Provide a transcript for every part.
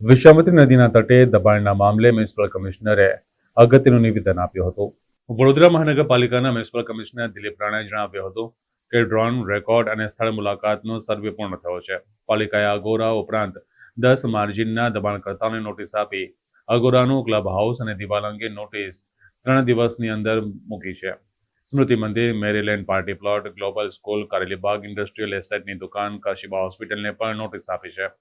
વિશ્વામિત્રી નદીના તટે દબાણના મામલે મ્યુનિસિપલ કમિશનરે અગત્યનું નિવેદન આપ્યું હતું. વડોદરા મહાનગરપાલિકાના મ્યુનિસિપલ કમિશનર દિલીપ રાણાએ જણાવ્યું હતું કે ડ્રોન રેકોર્ડ અને સ્થળ મુલાકાતનો સર્વે પૂર્ણ થયો છે. પાલિકાએ અગોરા ઉપરાંત દસ માર્જિનના દબાણકર્તાઓને નોટિસ આપી અગોરાનું ક્લબ હાઉસ અને દિવાલ અંગે નોટિસ ત્રણ દિવસની અંદર મૂકી છે. Smriti Mandir, Maryland party plot, global school, Karelibaug industrial એસ્ટેટની દુકાન, કાશીબા હોસ્પિટલને પણ નોટિસ આપી છે.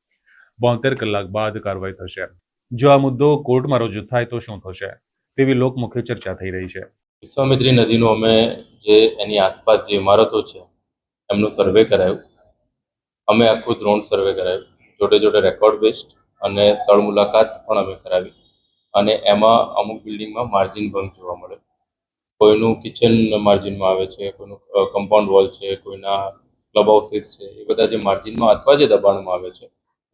બોતેર કલાક બાદ કાર્યવાહી થશે. જો આ મુદ્દો કોર્ટમાં રજૂ થાય તો શું થશે? તેવી લોકમુખે ચર્ચા થઈ રહી છે. વિશ્વામિત્રી નદીનું અમે જે એની આસપાસ જે ઇમારતો છે, એમનું સર્વે કરાયું. અમે આખું ડ્રોન સર્વે કરાયું. જોડે જોડે રેકોર્ડ બેસ્ડ અને સ્થળ મુલાકાત પણ અમે કરાવી. અને એમાં અમુક બિલ્ડિંગમાં માર્જિન ભંગ જોવા મળે કોઈનું કિચન માર્જિનમાં આવે છે, કોઈનું કમ્પાઉન્ડ વોલ છે, કોઈના ક્લબ હાઉસીસ છે, એ બધા જે માર્જિનમાં અથવા જે દબાણમાં આવે છે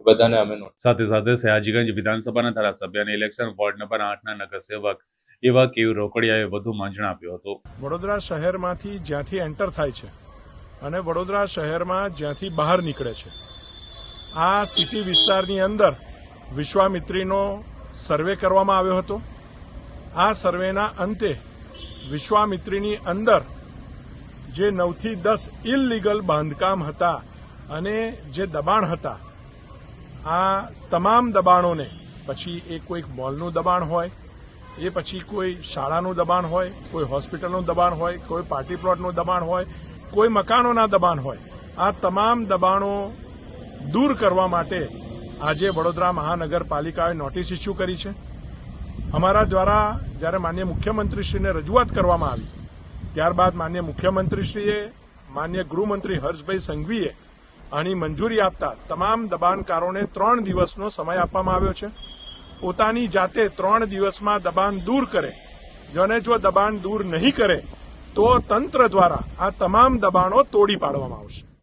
બધાને અમે નોટ સાથે સાથે સયાજીગંજ વિધાનસભાના ધારાસભ્ય અને ઇલેક્શન વોર્ડ નંબર આઠના નગરસેવક એવા કેવ રોકડિયાએ વધુ માંજણ આપ્યો હતું. વડોદરા શહેરમાંથી જ્યાંથી એન્ટર થાય છે અને વડોદરા શહેરમાં જ્યાંથી બહાર નીકળે છે આ સિટી વિસ્તારની અંદર વિશ્વામિત્રીનો સર્વે કરવામાં આવ્યો હતો. આ સર્વેના અંતે વિશ્વામિત્રીની અંદર જે નવથી દસ ઇલલીગલ બાંધકામ હતા અને જે દબાણ હતા આ તમામ દબાણોને, પછી એ કોઈક મોલનું દબાણ હોય, એ પછી કોઈ શાળાનું દબાણ હોય, કોઈ હોસ્પિટલનું દબાણ હોય, કોઈ પાર્ટી પ્લોટનું દબાણ હોય, કોઈ મકાનોના દબાણ હોય, આ તમામ દબાણો દૂર કરવા માટે આજે વડોદરા મહાનગરપાલિકાએ નોટિસ ઇસ્યુ કરી છે. અમારા દ્વારા જ્યારે માન્ય મુખ્યમંત્રીશ્રીને રજૂઆત કરવામાં આવી, ત્યારબાદ માન્ય મુખ્યમંત્રીશ્રીએ, માન્ય ગૃહમંત્રી હર્ષભાઈ સંઘવીએ આની મંજૂરી આપતા તમામ દબાણકારોને ત્રણ દિવસનો સમય આપવામાં આવ્યો છે. પોતાની જાતે ત્રણ દિવસમાં દબાણ દૂર કરે. અને જો દબાણ દૂર નહીં કરે, તો તંત્ર દ્વારા આ તમામ દબાણો તોડી પાડવામાં આવશે.